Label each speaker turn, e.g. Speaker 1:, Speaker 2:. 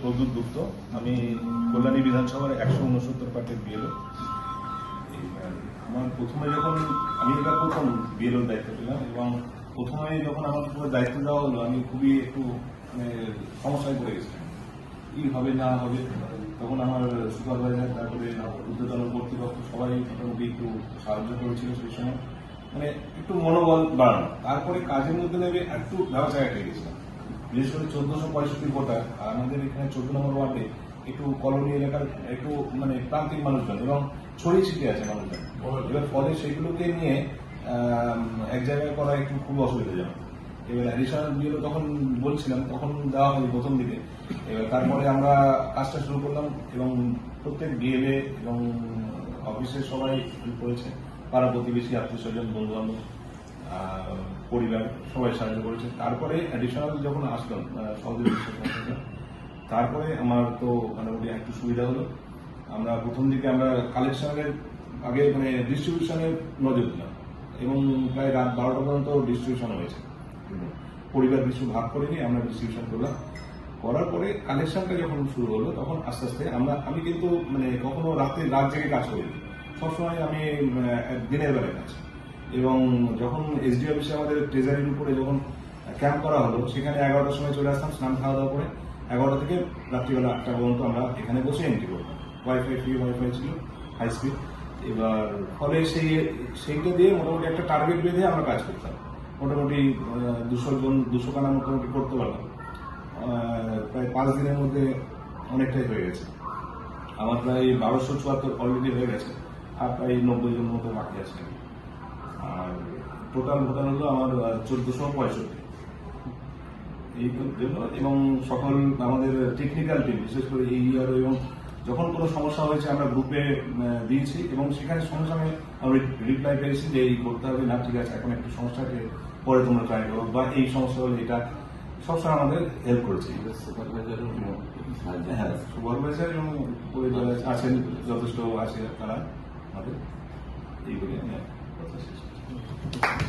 Speaker 1: প্রদ্যুৎ গুপ্ত আমি কল্যাণী বিধানসভার একশো উনসত্তর পার্টির বিএলও। আমার প্রথমে যখন আমি এটা প্রথম বিএলওর দায়িত্ব পেলাম এবং প্রথমে যখন আমার উপরে দায়িত্ব দেওয়া হলো, আমি খুবই একটু মানে সমস্যায় পড়ে গেছিলাম কি হবে, না হবে, তখন আমার সুপারভাইজার তারপরে উদ্যোতন কর্তৃপক্ষ, সবাই মোটামুটি একটু সাহায্য করেছিল সেই সময়। মানে একটু মনোবল বাড়ানো। তারপরে কাজের মধ্যে নেবে একটু ব্যবসা একটা গেছিলাম। বিশেষ করে চোদ্দশো পঁয়ষট্টি ভোটার আর আমাদের এখানে চোদ্দ নম্বর ওয়ার্ডে একটু কলোনি এলাকার একটু মানে প্রান্তিক মানুষজন এবং ছড়িয়ে ছিটিয়ে আছে মানুষজন। এবার ফলে সেগুলোকে নিয়ে এক জায়গায় করা একটু খুব অসুবিধাজনক এবার অ্যাডিশনাল বিএলও তখন বলছিলাম তখন দেওয়া হয়নি প্রথম দিকে। এবার তারপরে আমরা কাজটা শুরু করলাম এবং প্রত্যেক বিএলএ এবং অফিসের সবাই করেছে পাড়া প্রতিবেশী আত্মীয় স্বজন বন্ধু বান্ধব পরিবার সবাই সাহায্য করেছে। তারপরে অ্যাডিশনাল যখন আসলাম আহ, তারপরে আমার তো মোটামুটি একটু সুবিধা হলো। আমরা প্রথম দিকে আমরা কালেকশনের আগে মানে ডিস্ট্রিবিউশনের নজর দিলাম এবং প্রায় রাত বারোটা পর্যন্ত ডিস্ট্রিবিউশন হয়েছে। পরিবার কিছু ভাগ করে নিয়ে আমরা ডিস্ট্রিবিউশন করলাম। করার পরে কালেকশনটা যখন শুরু হলো তখন আস্তে আস্তে আমরা আমি কিন্তু মানে কখনো রাতে রাত জেগে কাজ করিনি। সবসময় আমি দিনের বেলায় কাজ এবং যখন এসডি অফিসে আমাদের ট্রেজারির উপরে যখন ক্যাম্প করা হলো, সেখানে এগারোটার সময় চলে আসতাম, স্নান খাওয়া দাওয়া করে এগারোটা থেকে রাত্রিবেলা আটটা পর্যন্ত আমরা এখানে বসে এন্ট্রি করতাম। ওয়াইফাই ফ্রি ওয়াইফাই ছিল হাই স্পিড এবার ফলে সেই সেইটা দিয়ে মোটামুটি একটা টার্গেট বেঁধে আমরা কাজ করতাম। মোটামুটি দুশো জন, দুশো কানা মোটামুটি করতে পারলাম। প্রায় পাঁচ দিনের মধ্যে অনেকটাই হয়ে গেছে। আমার প্রায় বারোশো চুয়াত্তর অলরেডি হয়ে গেছে। আর প্রায় নব্বই জন মতো বাকি আছে। টোটাল ভোটার হলো আমার চোদ্দশো পঁয়ষট্টি। এই জন্য এবং সকল আমাদের টেকনিক্যাল টিম বিশেষ করে এই এবং যখন কোনো সমস্যা হয়েছে আমরা গ্রুপে দিয়েছি এবং সেখানে সঙ্গে সঙ্গে আমরা রিপ্লাই পেয়েছি যে এই করতে হবে না ঠিক আছে এখন একটু সমস্যাকে পরে তোমরা ট্রাই করো বা এই সমস্যা হলে এটা সবসময় আমাদের হেল্প করেছে। হ্যাঁ সুপারভাইজার এবং উপরে যারা আছেন যথেষ্ট আছে তারা আমাদের। এইগুলি どうも。